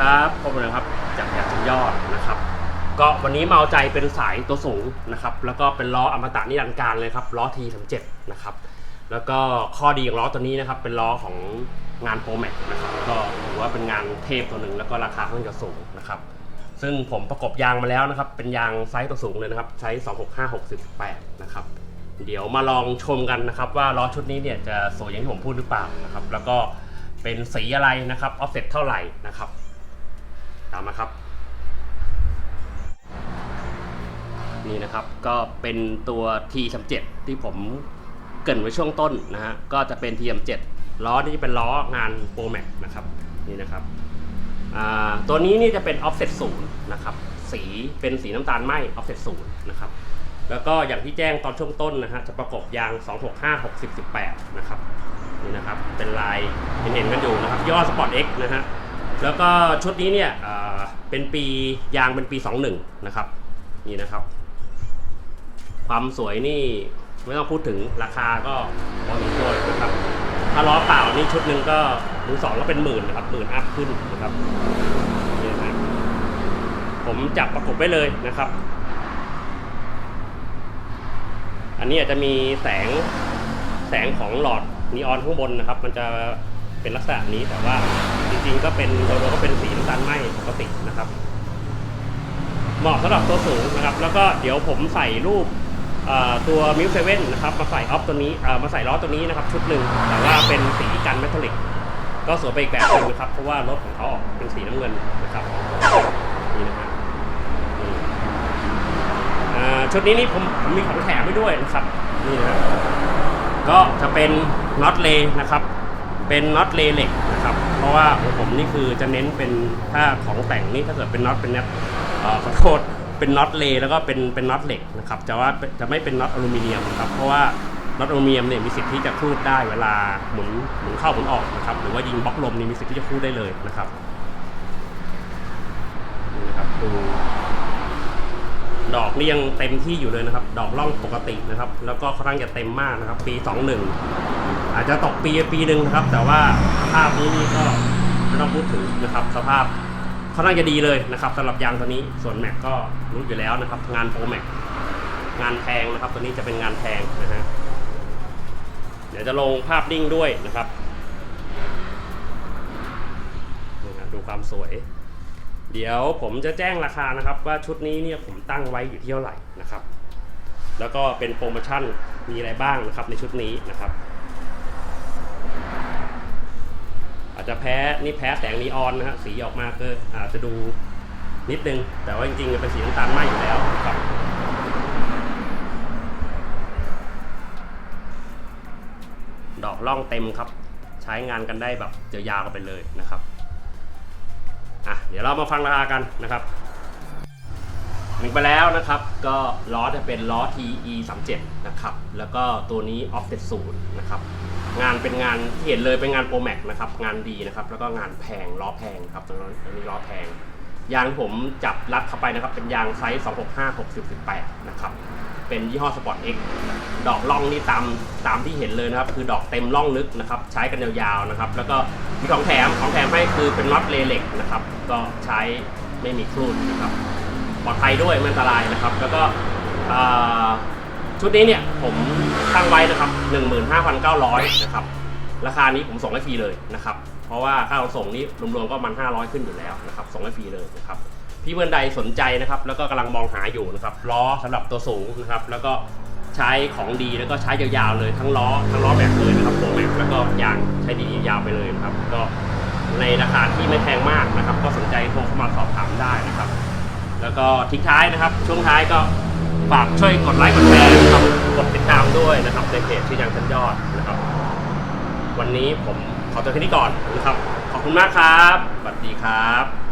ครับพบกันครับจากอยากจันยอดนะครับ ก็วันนี้มาเอาใจเป็นสายตัวสูงนะครับ แล้วก็เป็นล้ออมตะนิรันดร์การเลยครับล้อ T 3 7นะครับ แล้วก็ข้อดีของล้อตัวนี้นะครับ เป็นล้อของงานโปรแม็กนะครับ ก็ถือว่าเป็นงานเทพตัวหนึ่งแล้วก็ราคาค่อนข้างจะสูงนะครับ ซึ่งผมประกบยางมาแล้วนะครับ เป็นยางไซส์ตัวสูงเลยนะครับไซส์265 68นะครับ เดี๋ยวมาลองชมกันนะครับ ว่าล้อชุดนี้เนี่ยจะสวยอย่างที่ผมพูดหรือเปล่านะครับ แล้วก็เป็นสีอะไรนะครับ ออฟเซ็ตเท่าไหร่นะครับ ตามมาครับ นี่นะครับก็เป็นตัว T37 ที่ผมเกินไว้ช่วงต้นนะฮะก็จะเป็น T37 ล้อนี่เป็นล้องาน Pro Max นะครับนี่นะครับตัวนี้นี่จะเป็น offset 0นะครับสีเป็นสีน้ำตาลไหม offset 0นะครับแล้วก็อย่างที่แจ้งตอนช่วงต้นนะฮะจะประกบยาง 265 60 18 นะครับนี่นะครับเป็นลายเห็นเห็นๆกันอยู่นะครับย่อ Sport X นะฮะ แล้วก็ชุดนี้เนี่ยเป็นปียางเป็นปี 21 นะครับ นี่นะครับ ความสวยนี่ไม่ต้องพูดถึงราคาก็พอสมควรนะครับ ถ้าล้อเปล่านี่ชุดหนึ่งก็มือสองก็เป็นหมื่นนะครับหมื่นอัพขึ้นนะครับนี่นะฮะผมจับประกบไว้เลยนะครับ อันนี้อาจจะมีแสงแสงของหลอดนีออนข้างบนนะครับ มันจะ เป็นลักษณะนี้แต่ว่าจริงๆก็เป็นโดยรวมก็เป็นสีน้ำตาลไหมปกตินะครับ เหมาะสำหรับตัวสูงนะครับ แล้วก็เดี๋ยวผมใส่รูปตัวมิวเซเว่นนะครับมาใส่ออฟตัวนี้มาใส่ล้อตัวนี้นะครับ ชุดหนึ่งแต่ว่าเป็นสีกันเมทัลลิก ก็สวยไปอีกแบบหนึงนะครับ เพราะว่ารถของเขาออกเป็นสีน้ำเงินนะครับนี่นะฮะนี่อ่าชุดนี้นี่ผมผมมีของแถมให้ด้วยนะครับนี่นะฮะก็จะเป็นน็อตเลนะครับ เป็นน็อตเลเหล็กนะครับเพราะว่าของผมนี่คือจะเน้นเป็นถ้าของแต่งนี่ถ้าเกิดเป็นน็อตเป็นเน็ตเอ่อขอโทษเป็นน็อตเลแล้วก็เป็นเป็นน็อตเหล็กนะครับจะว่าจะไม่เป็นน็อตอลูมิเนียมนะครับเพราะว่าน็อตอลูมิเนียมเนี่ยมีสิทธิ์ที่จะครูดได้เวลาหมุนหมุนเข้าหมุนออกนะครับหรือว่ายิงบล็อกลมนี่มีสิทธิ์ที่จะครูดได้เลยนะครับนี่นะครับดูดอกนี่ยังเต็มที่อยู่เลยนะครับ ดอกร่องปกตินะครับ แล้วก็ค่อนข้างจะเต็มมากนะครับ ปี 21 อาจจะตกปีปีหนึ่งนะครับ แต่ว่าสภาพนี้นี่ก็ไม่ต้องพูดถึงนะครับ สภาพค่อนข้างจะดีเลยนะครับสำหรับยางตัวนี้ส่วนแม็กก็รู้อยู่แล้วนะครับ งานโปรแม็กงานแพงนะครับ ตัวนี้จะเป็นงานแพงนะฮะเดี๋ยวจะลงภาพนิ่งด้วยนะครับดูความสวย เดี๋ยวผมจะแจ้งราคานะครับ ว่าชุดนี้เนี่ยผมตั้งไว้อยู่ที่เท่าไหร่นะครับ แล้วก็เป็นโปรโมชั่นมีอะไรบ้างนะครับในชุดนี้นะครับ อาจจะแพ้นี่แพ้แสงนีออนนะฮะสีออกมาก็อาจจะดูนิดนึง แต่ว่าจริงๆเป็นสีน้ำตาลไหมอยู่แล้วครับดอกล่องเต็มครับ ใช้งานกันได้แบบยาวๆกันไปเลยนะครับอะเดี๋ยวเรามาฟังราคากันนะครับ ถึงไปแล้วนะครับ ก็ล้อจะเป็นล้อ TE 3 7นะครับ แล้วก็ตัวนี้ offset 0นะครับ งานเป็นงานที่เห็นเลยเป็นงาน Pro Max นะครับ งานดีนะครับ แล้วก็งานแพงล้อแพงครับตรงนี้อันนี้ล้อแพง ยางผมจับรัดเข้าไปนะครับ เป็นยางไซส์ 265 60 18 นะครับ เป็นยี่ห้อ Sport X ดอกล่องนี่ตามตามที่เห็นเลยนะครับ คือดอกเต็มล่องลึกนะครับ ใช้กันยาวๆนะครับ แล้วก็มีของแถมของแถมให้คือเป็นน็อตเลเหล็กนะครับ ก็ใช้ไม่มีครูดนะครับ ปลอดภัยด้วยไม่อันตรายนะครับ แล้วก็ชุดนี้เนี่ยผมตั้งไว้นะครับ 15,900 นะครับ ราคานี้ผมส่งให้ฟรีเลยนะครับ เพราะว่าค่าขนส่งนี้รวมๆก็มัน 500 ขึ้นอยู่แล้วนะครับ ส่งให้ฟรีเลยนะครับพี่เพื่อนใดสนใจนะครับ แล้วก็กำลังมองหาอยู่นะครับล้อสำหรับตัวสูงนะครับ แล้วก็ใช้ของดีแล้วก็ใช้ยาวๆเลยทั้งล้อทั้งล้อแบบเลยนะครับโปรแม็กแล้วก็ยางใช้ดียาวไปเลยนะครับ ก็ในราคาที่ไม่แพงมากนะครับ ก็สนใจโทรเข้ามาสอบถามได้นะครับ แล้วก็ทิ้งท้ายนะครับ ช่วงท้ายก็ฝากช่วยกดไลค์กดแชร์นะครับกดติดตามด้วยนะครับในเพจชื่อยังชั้นยอดนะครับ วันนี้ผมขอตัวแค่นี้ก่อนนะครับ ขอบคุณมากครับสวัสดีครับ